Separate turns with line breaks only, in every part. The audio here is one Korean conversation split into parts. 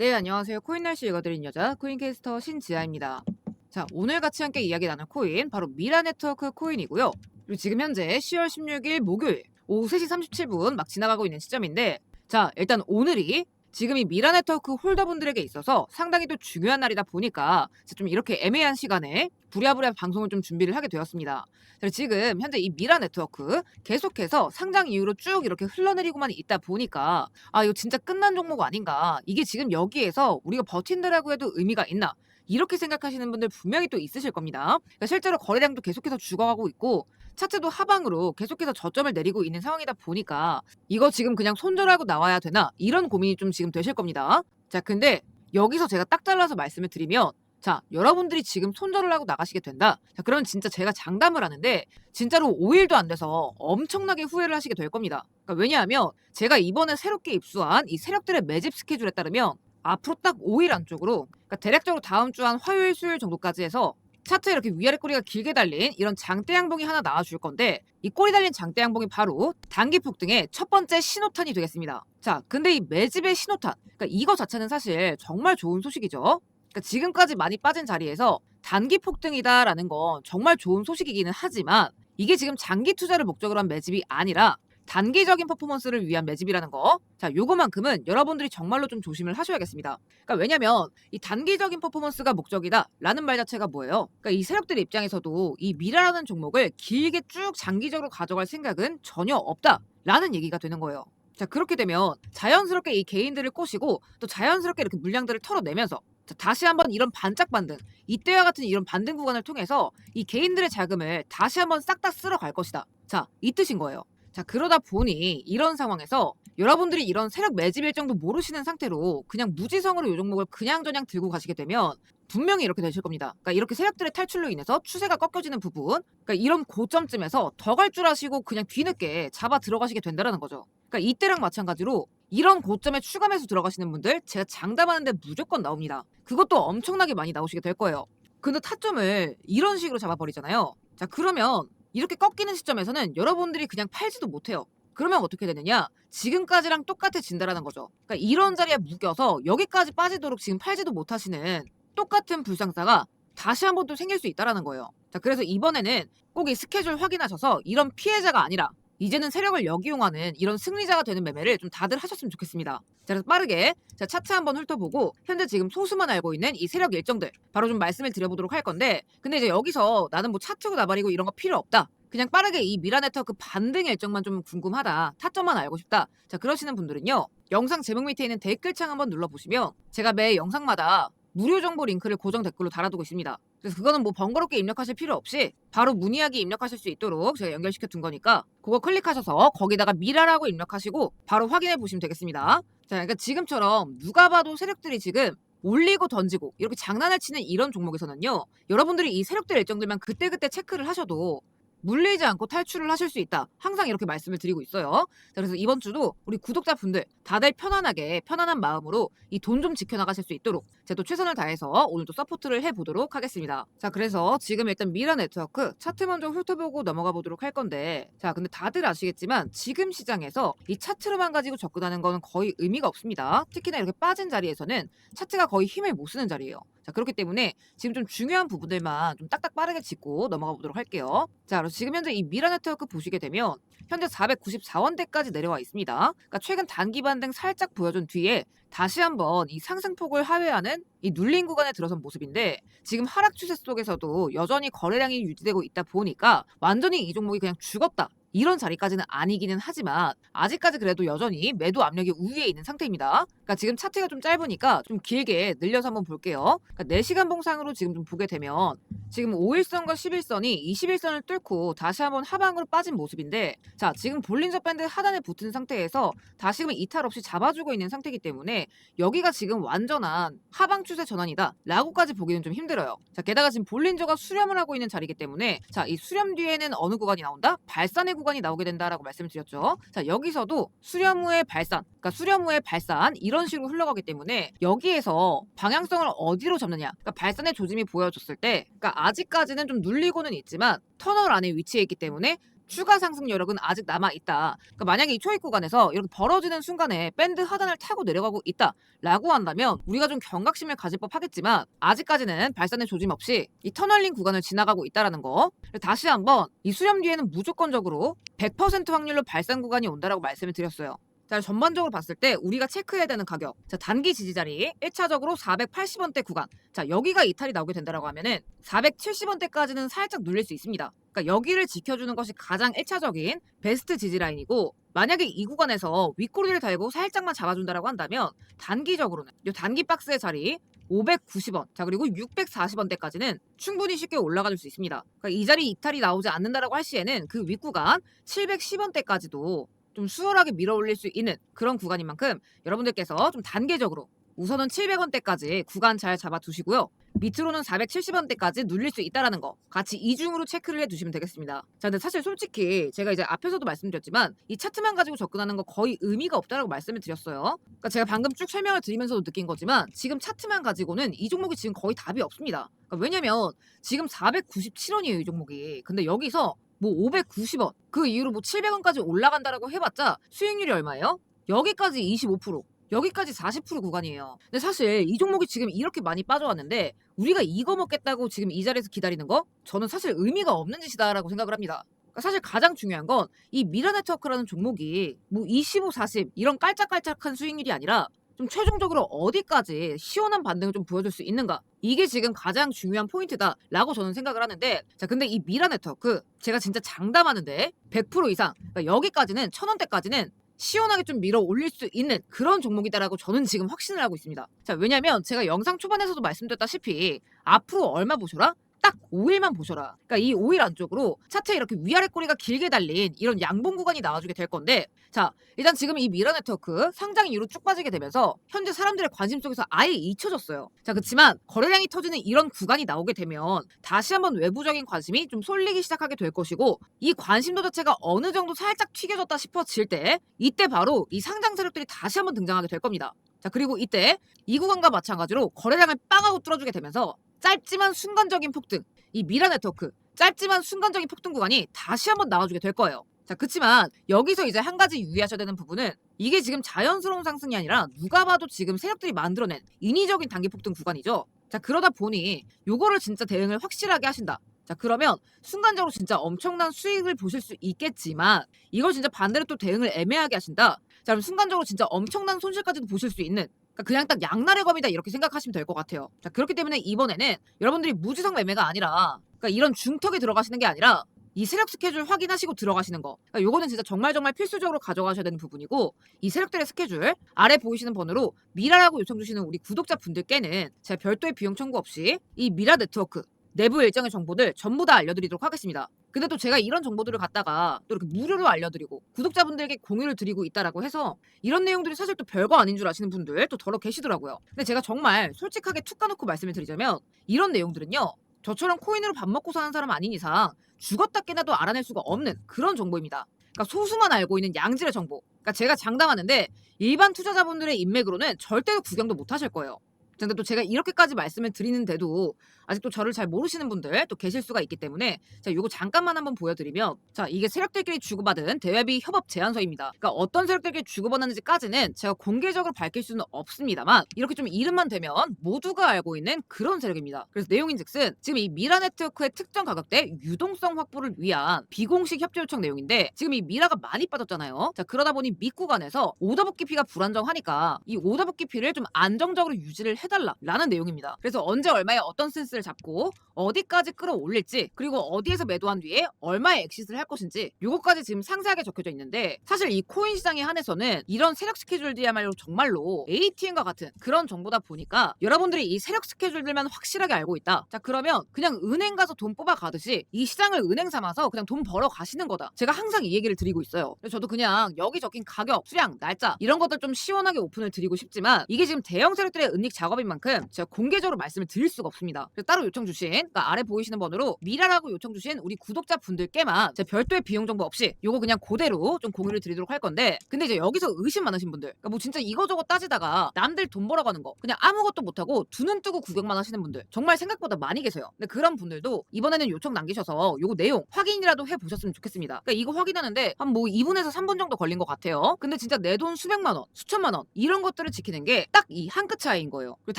네, 안녕하세요. 코인 날씨 읽어드린 여자 코인캐스터 신지아입니다. 자, 오늘 같이 함께 이야기 나눌 코인 바로 미라 네트워크 코인이고요. 그리고 지금 현재 10월 16일 목요일 오후 3시 37분 막 지나가고 있는 시점인데 자, 일단 오늘이 지금 이 미라 네트워크 홀더분들에게 있어서 상당히 또 중요한 날이다 보니까 좀 이렇게 애매한 시간에 부랴부랴 방송을 좀 준비를 하게 되었습니다. 지금 현재 이 미라 네트워크 계속해서 상장 이후로 쭉 이렇게 흘러내리고만 있다 보니까 아 이거 진짜 끝난 종목 아닌가 이게 지금 여기에서 우리가 버틴다라고 해도 의미가 있나 이렇게 생각하시는 분들 분명히 또 있으실 겁니다. 그러니까 실제로 거래량도 계속해서 죽어가고 있고 차트도 하방으로 계속해서 저점을 내리고 있는 상황이다 보니까 이거 지금 그냥 손절하고 나와야 되나 이런 고민이 좀 지금 되실 겁니다. 자 근데 여기서 제가 딱 잘라서 말씀을 드리면 자, 여러분들이 지금 손절을 하고 나가시게 된다. 자, 그러면 진짜 제가 장담을 하는데 진짜로 5일도 안 돼서 엄청나게 후회를 하시게 될 겁니다. 그러니까 왜냐하면 제가 이번에 새롭게 입수한 이 세력들의 매집 스케줄에 따르면 앞으로 딱 5일 안쪽으로 그러니까 대략적으로 다음 주 한 화요일, 수요일 정도까지 해서 차트에 이렇게 위아래 꼬리가 길게 달린 이런 장대 양봉이 하나 나와줄 건데 이 꼬리 달린 장대 양봉이 바로 단기 폭등의 첫 번째 신호탄이 되겠습니다. 자, 근데 이 매집의 신호탄, 그러니까 이거 자체는 사실 정말 좋은 소식이죠. 그러니까 지금까지 많이 빠진 자리에서 단기 폭등이다라는 건 정말 좋은 소식이기는 하지만 이게 지금 장기 투자를 목적으로 한 매집이 아니라 단기적인 퍼포먼스를 위한 매집이라는 거. 자, 요거만큼은 여러분들이 정말로 좀 조심을 하셔야겠습니다. 그러니까 왜냐면 이 단기적인 퍼포먼스가 목적이다 라는 말 자체가 뭐예요? 그러니까 이 세력들 입장에서도 이 미라라는 종목을 길게 쭉 장기적으로 가져갈 생각은 전혀 없다 라는 얘기가 되는 거예요. 자, 그렇게 되면 자연스럽게 이 개인들을 꼬시고 또 자연스럽게 이렇게 물량들을 털어내면서 자, 다시 한번 이런 반짝 반등, 이때와 같은 이런 반등 구간을 통해서 이 개인들의 자금을 다시 한번 싹 다 쓸어 갈 것이다. 자, 이 뜻인 거예요. 자, 그러다 보니 이런 상황에서 여러분들이 이런 세력 매집 일정도 모르시는 상태로 그냥 무지성으로 이 종목을 그냥 저냥 들고 가시게 되면 분명히 이렇게 되실 겁니다. 그러니까 이렇게 세력들의 탈출로 인해서 추세가 꺾여지는 부분, 그러니까 이런 고점쯤에서 더 갈 줄 아시고 그냥 뒤늦게 잡아 들어가시게 된다는 거죠. 그러니까 이때랑 마찬가지로 이런 고점에 매수 들어가시는 분들 제가 장담하는데 무조건 나옵니다. 그것도 엄청나게 많이 나오시게 될 거예요. 근데 타점을 이런 식으로 잡아버리잖아요. 자 그러면 이렇게 꺾이는 시점에서는 여러분들이 그냥 팔지도 못해요. 그러면 어떻게 되느냐? 지금까지랑 똑같아진다라는 거죠. 그러니까 이런 자리에 묶여서 여기까지 빠지도록 지금 팔지도 못하시는 똑같은 불상사가 다시 한 번 또 생길 수 있다라는 거예요. 자, 그래서 이번에는 꼭 이 스케줄 확인하셔서 이런 피해자가 아니라 이제는 세력을 역이용하는 이런 승리자가 되는 매매를 좀 다들 하셨으면 좋겠습니다. 자, 그래서 빠르게 자, 차트 한번 훑어보고 현재 지금 소수만 알고 있는 이 세력 일정들 바로 좀 말씀을 드려보도록 할 건데 근데 이제 여기서 나는 뭐 차트고 나발이고 이런 거 필요 없다. 그냥 빠르게 이 미라 네트워크 반등 일정만 좀 궁금하다. 타점만 알고 싶다. 자, 그러시는 분들은요. 영상 제목 밑에 있는 댓글창 한번 눌러보시면 제가 매 영상마다 무료 정보 링크를 고정 댓글로 달아두고 있습니다. 그래서 그거는 뭐 번거롭게 입력하실 필요 없이 바로 문의하기 입력하실 수 있도록 제가 연결시켜 둔 거니까 그거 클릭하셔서 거기다가 미라라고 입력하시고 바로 확인해 보시면 되겠습니다. 자, 그러니까 지금처럼 누가 봐도 세력들이 지금 올리고 던지고 이렇게 장난을 치는 이런 종목에서는요. 여러분들이 이 세력들 일정들만 그때그때 체크를 하셔도 물리지 않고 탈출을 하실 수 있다. 항상 이렇게 말씀을 드리고 있어요. 자, 그래서 이번 주도 우리 구독자분들 다들 편안하게 편안한 마음으로 이 돈 좀 지켜나가실 수 있도록 제가 또 최선을 다해서 오늘도 서포트를 해보도록 하겠습니다. 자, 그래서 지금 일단 미라 네트워크 차트 먼저 훑어보고 넘어가 보도록 할 건데 자, 근데 다들 아시겠지만 지금 시장에서 이 차트로만 가지고 접근하는 거는 거의 의미가 없습니다. 특히나 이렇게 빠진 자리에서는 차트가 거의 힘을 못 쓰는 자리예요. 자, 그렇기 때문에 지금 좀 중요한 부분들만 좀 딱딱 빠르게 짚고 넘어가 보도록 할게요. 자, 그래서 지금 현재 이 미라 네트워크 보시게 되면 현재 494원대까지 내려와 있습니다. 그러니까 최근 단기 반등 살짝 보여준 뒤에 다시 한번 이 상승폭을 하회하는 이 눌린 구간에 들어선 모습인데 지금 하락 추세 속에서도 여전히 거래량이 유지되고 있다 보니까 완전히 이 종목이 그냥 죽었다. 이런 자리까지는 아니기는 하지만 아직까지 그래도 여전히 매도 압력이 우위에 있는 상태입니다. 그러니까 지금 차트가 좀 짧으니까 좀 길게 늘려서 한번 볼게요. 그러니까 4시간 봉상으로 지금 좀 보게 되면 지금 5일선과 11선이 21선을 뚫고 다시 한번 하방으로 빠진 모습인데 자 지금 볼린저 밴드 하단에 붙은 상태에서 다시금 이탈 없이 잡아주고 있는 상태이기 때문에 여기가 지금 완전한 하방 추세 전환이다 라고까지 보기는 좀 힘들어요 자 게다가 지금 볼린저가 수렴을 하고 있는 자리이기 때문에 자 이 수렴 뒤에는 어느 구간이 나온다? 발산의 구간 이 나오게 된다라고 말씀을 드렸죠. 자 여기서도 수렴 후의 발산 그러니까 수렴 후의 발산 이런 식으로 흘러가기 때문에 여기에서 방향성을 어디로 잡느냐 그러니까 발산의 조짐이 보여줬을 때 그러니까 아직까지는 좀 눌리고는 있지만 터널 안에 위치해 있기 때문에 추가 상승 여력은 아직 남아 있다. 그러니까 만약에 이 초입 구간에서 이렇게 벌어지는 순간에 밴드 하단을 타고 내려가고 있다라고 한다면 우리가 좀 경각심을 가질 법하겠지만 아직까지는 발산의 조짐 없이 이 터널링 구간을 지나가고 있다라는 거. 다시 한번 이 수렴 뒤에는 무조건적으로 100% 확률로 발산 구간이 온다라고 말씀을 드렸어요. 자, 전반적으로 봤을 때 우리가 체크해야 되는 가격. 자, 단기 지지 자리 1차적으로 480원대 구간. 자, 여기가 이탈이 나오게 된다라고 하면은 470원대까지는 살짝 눌릴 수 있습니다. 그러니까 여기를 지켜주는 것이 가장 1차적인 베스트 지지 라인이고 만약에 이 구간에서 윗꼬리를 달고 살짝만 잡아준다라고 한다면 단기적으로는 이 단기 박스의 자리 590원, 자 그리고 640원대까지는 충분히 쉽게 올라가 줄 수 있습니다. 그러니까 이 자리 이탈이 나오지 않는다라고 할 시에는 그 윗구간 710원대까지도 좀 수월하게 밀어 올릴 수 있는 그런 구간인 만큼 여러분들께서 좀 단계적으로 우선은 700원대까지 구간 잘 잡아 두시고요. 밑으로는 470원대까지 눌릴 수 있다라는 거 같이 이중으로 체크를 해 두시면 되겠습니다. 자, 근데 사실 솔직히 제가 이제 앞에서도 말씀드렸지만 이 차트만 가지고 접근하는 거 거의 의미가 없다라고 말씀을 드렸어요. 그러니까 제가 방금 쭉 설명을 드리면서도 느낀 거지만 지금 차트만 가지고는 이 종목이 지금 거의 답이 없습니다. 그러니까 왜냐면 지금 497원이에요, 이 종목이. 근데 여기서 뭐 590원 그 이후로 뭐 700원까지 올라간다라고 해봤자 수익률이 얼마예요? 여기까지 25% 여기까지 40% 구간이에요. 근데 사실 이 종목이 지금 이렇게 많이 빠져왔는데 우리가 이거 먹겠다고 지금 이 자리에서 기다리는 거 저는 사실 의미가 없는 짓이다라고 생각을 합니다. 그러니까 사실 가장 중요한 건 이 미라 네트워크라는 종목이 뭐 25, 40 이런 깔짝깔짝한 수익률이 아니라 좀 최종적으로 어디까지 시원한 반등을 좀 보여줄 수 있는가 이게 지금 가장 중요한 포인트다라고 저는 생각을 하는데 자 근데 이 미라 네트워크 제가 진짜 장담하는데 100% 이상 그러니까 여기까지는 천 원대까지는 시원하게 좀 밀어 올릴 수 있는 그런 종목이다라고 저는 지금 확신을 하고 있습니다. 자 왜냐면 제가 영상 초반에서도 말씀드렸다시피 앞으로 얼마 보셔라 딱 5일만 보셔라. 그러니까 이 5일 안쪽으로 차트에 이렇게 위아래 꼬리가 길게 달린 이런 양봉 구간이 나와주게 될 건데 자 일단 지금 이 미러 네트워크 상장 이후로 쭉 빠지게 되면서 현재 사람들의 관심 속에서 아예 잊혀졌어요. 자 그렇지만 거래량이 터지는 이런 구간이 나오게 되면 다시 한번 외부적인 관심이 좀 쏠리기 시작하게 될 것이고 이 관심도 자체가 어느 정도 살짝 튀겨졌다 싶어질 때 이때 바로 이 상장 세력들이 다시 한번 등장하게 될 겁니다. 자 그리고 이때 이 구간과 마찬가지로 거래량을 빵하고 뚫어주게 되면서 짧지만 순간적인 폭등 이 미라 네트워크 짧지만 순간적인 폭등 구간이 다시 한번 나와주게 될 거예요. 자 그렇지만 여기서 이제 한 가지 유의하셔야 되는 부분은 이게 지금 자연스러운 상승이 아니라 누가 봐도 지금 세력들이 만들어낸 인위적인 단기 폭등 구간이죠. 자 그러다 보니 요거를 진짜 대응을 확실하게 하신다. 자 그러면 순간적으로 진짜 엄청난 수익을 보실 수 있겠지만 이걸 진짜 반대로 또 대응을 애매하게 하신다. 자 그럼 순간적으로 진짜 엄청난 손실까지도 보실 수 있는 그러니까 그냥 딱 양날의 검이다 이렇게 생각하시면 될 것 같아요. 자 그렇기 때문에 이번에는 여러분들이 무지성 매매가 아니라 그러니까 이런 중턱에 들어가시는 게 아니라 이 세력 스케줄 확인하시고 들어가시는 거. 그러니까 요거는 진짜 정말 정말 필수적으로 가져가셔야 되는 부분이고 이 세력들의 스케줄 아래 보이시는 번호로 미라라고 요청 주시는 우리 구독자 분들께는 제가 별도의 비용 청구 없이 이 미라 네트워크 내부 일정의 정보들 전부 다 알려드리도록 하겠습니다. 근데 또 제가 이런 정보들을 갖다가 또 이렇게 무료로 알려드리고 구독자분들에게 공유를 드리고 있다라고 해서 이런 내용들이 사실 또 별거 아닌 줄 아시는 분들 또 더러 계시더라고요. 근데 제가 정말 솔직하게 툭 까놓고 말씀을 드리자면 이런 내용들은요. 저처럼 코인으로 밥 먹고 사는 사람 아닌 이상 죽었다 깨나도 알아낼 수가 없는 그런 정보입니다. 그러니까 소수만 알고 있는 양질의 정보. 그러니까 제가 장담하는데 일반 투자자분들의 인맥으로는 절대로 구경도 못 하실 거예요. 근데 또 제가 이렇게까지 말씀을 드리는데도 아직도 저를 잘 모르시는 분들 또 계실 수가 있기 때문에 자 요거 잠깐만 한번 보여드리면 자 이게 세력들끼리 주고받은 대외비 협업 제안서입니다. 그러니까 어떤 세력들끼리 주고받았는지까지는 제가 공개적으로 밝힐 수는 없습니다만 이렇게 좀 이름만 되면 모두가 알고 있는 그런 세력입니다. 그래서 내용인즉슨 지금 이 미라 네트워크의 특정 가격대 유동성 확보를 위한 비공식 협조 요청 내용인데 지금 이 미라가 많이 빠졌잖아요. 자 그러다 보니 밑구간에서 오더북 깊이가 불안정하니까 이 오더북 깊이를 좀 안정적으로 유지를 해 달라라는 내용입니다. 그래서 언제 얼마에 어떤 센스를 잡고 어디까지 끌어올릴지 그리고 어디에서 매도한 뒤에 얼마의 엑시스를 할 것인지 요거까지 지금 상세하게 적혀져 있는데 사실 이 코인 시장에 한해서는 이런 세력 스케줄들이야말로 정말로 ATM과 같은 그런 정보다 보니까 여러분들이 이 세력 스케줄들만 확실하게 알고 있다. 자 그러면 그냥 은행 가서 돈 뽑아 가듯이 이 시장을 은행 삼아서 그냥 돈 벌어 가시는 거다. 제가 항상 이 얘기를 드리고 있어요. 저도 그냥 여기 적힌 가격, 수량, 날짜 이런 것들 좀 시원하게 오픈을 드리고 싶지만 이게 지금 대형 세력들의 은닉 작업 법인 만큼 제가 공개적으로 말씀을 드릴 수가 없습니다. 그래서 따로 요청 주신 그러니까 아래 보이시는 번호로 미라라고 요청 주신 우리 구독자 분들께만 제 별도의 비용 정보 없이 요거 그냥 그대로 좀 공유를 드리도록 할 건데 근데 이제 여기서 의심 많으신 분들 그러니까 뭐 진짜 이거저거 따지다가 남들 돈 벌어가는 거 그냥 아무것도 못하고 두 눈 뜨고 구경만 하시는 분들 정말 생각보다 많이 계세요. 근데 그런 분들도 이번에는 요청 남기셔서 요거 내용 확인이라도 해 보셨으면 좋겠습니다. 그러니까 이거 확인하는데 한 뭐 2분에서 3분 정도 걸린 것 같아요. 근데 진짜 내 돈 수백만 원, 수천만 원 이런 것들을 지키는 게 딱 이 한 끗 차이인 거예요. 그리고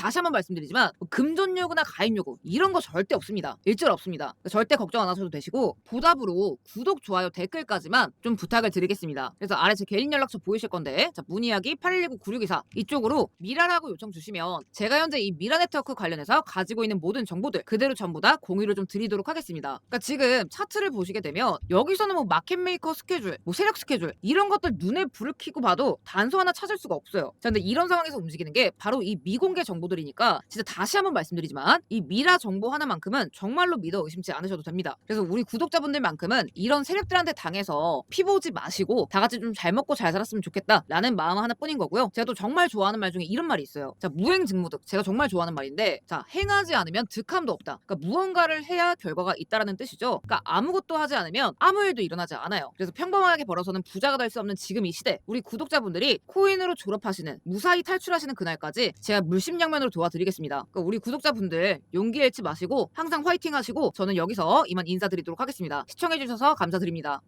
다시 한번 말씀드리지만 뭐 금전 요구나 가입 요구 이런 거 절대 없습니다. 일절 없습니다. 그러니까 절대 걱정 안 하셔도 되시고 보답으로 구독, 좋아요, 댓글까지만 좀 부탁을 드리겠습니다. 그래서 아래 제 개인 연락처 보이실 건데 자 문의하기 8119-9624 이쪽으로 미라라고 요청 주시면 제가 현재 이 미라 네트워크 관련해서 가지고 있는 모든 정보들 그대로 전부 다 공유를 좀 드리도록 하겠습니다. 그러니까 지금 차트를 보시게 되면 여기서는 뭐 마켓 메이커 스케줄, 뭐 세력 스케줄 이런 것들 눈에 불을 켜고 봐도 단서 하나 찾을 수가 없어요. 자, 근데 이런 상황에서 움직이는 게 바로 이 미공개 정보 들이니까 진짜 다시 한번 말씀드리지만 이 미라 정보 하나만큼은 정말로 믿어 의심치 않으셔도 됩니다. 그래서 우리 구독자분들만큼은 이런 세력들한테 당해서 피 보지 마시고 다 같이 좀 잘 먹고 잘 살았으면 좋겠다라는 마음 하나뿐인 거고요. 제가 또 정말 좋아하는 말 중에 이런 말이 있어요. 자, 무행직무득 제가 정말 좋아하는 말인데 자, 행하지 않으면 득함도 없다. 그러니까 무언가를 해야 결과가 있다라는 뜻이죠. 그러니까 아무것도 하지 않으면 아무 일도 일어나지 않아요. 그래서 평범하게 벌어서는 부자가 될 수 없는 지금 이 시대 우리 구독자분들이 코인으로 졸업하시는 무사히 탈출하시는 그날까지 제가 물심양 면으로 도와드리겠습니다. 그러니까 우리 구독자분들 용기 잃지 마시고 항상 화이팅 하시고 저는 여기서 이만 인사드리도록 하겠습니다. 시청해주셔서 감사드립니다.